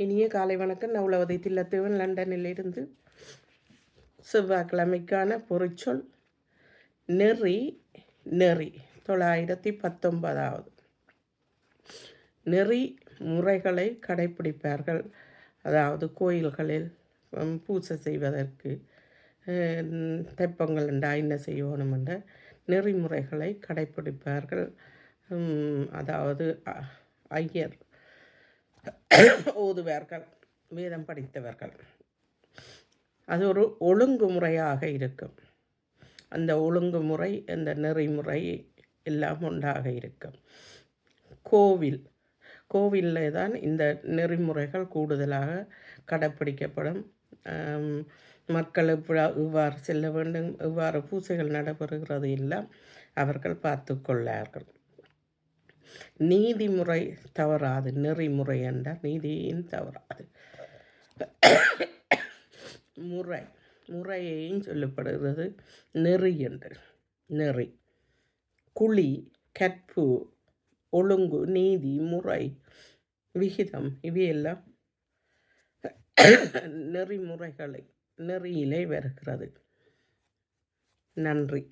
இனிய காலை வணக்கம். நவுலவதை தில்லத்தேவன் லண்டனிலிருந்து செவ்வாய்க்கிழமைக்கான பொறிச்சொல் நெறி நெறி தொள்ளாயிரத்தி பத்தொன்பதாவது. நெறி முறைகளை கடைப்பிடிப்பார்கள். அதாவது கோயில்களில் பூசை பூஜை செய்வதற்கு தெப்பங்கள் தைப்பொங்கல் என்றா என்ன செய்யணும் என்ற நெறிமுறைகளை கடைப்பிடிப்பார்கள். அதாவது ஐயர் ஓதுவார்கள் வேதம் படித்தவர்கள். அது ஒரு ஒழுங்குமுறையாக இருக்கும். அந்த ஒழுங்குமுறை அந்த நெறிமுறை எல்லாம் ஒன்றாக இருக்கும். கோவில் கோவிலில் தான் இந்த நெறிமுறைகள் கூடுதலாக கடைப்பிடிக்கப்படும். மக்கள் இவ்வா- இவ்வாறு செல்ல வேண்டும் இவ்வாறு பூசைகள் நடைபெறுகிறது எல்லாம் அவர்கள் பார்த்து கொள்ளார்கள். நீதிமுறை தவறாது நெறிமுறை என்றால் நீதியும் தவறாது. முறை முறையையும் சொல்லப்படுகிறது. நெறி என்று. நெறி. குழி கற்பு ஒழுங்கு நீதி முறை விகிதம் இவையெல்லாம் நெறிமுறைகளை நெறியிலே வருகிறது. நன்றி.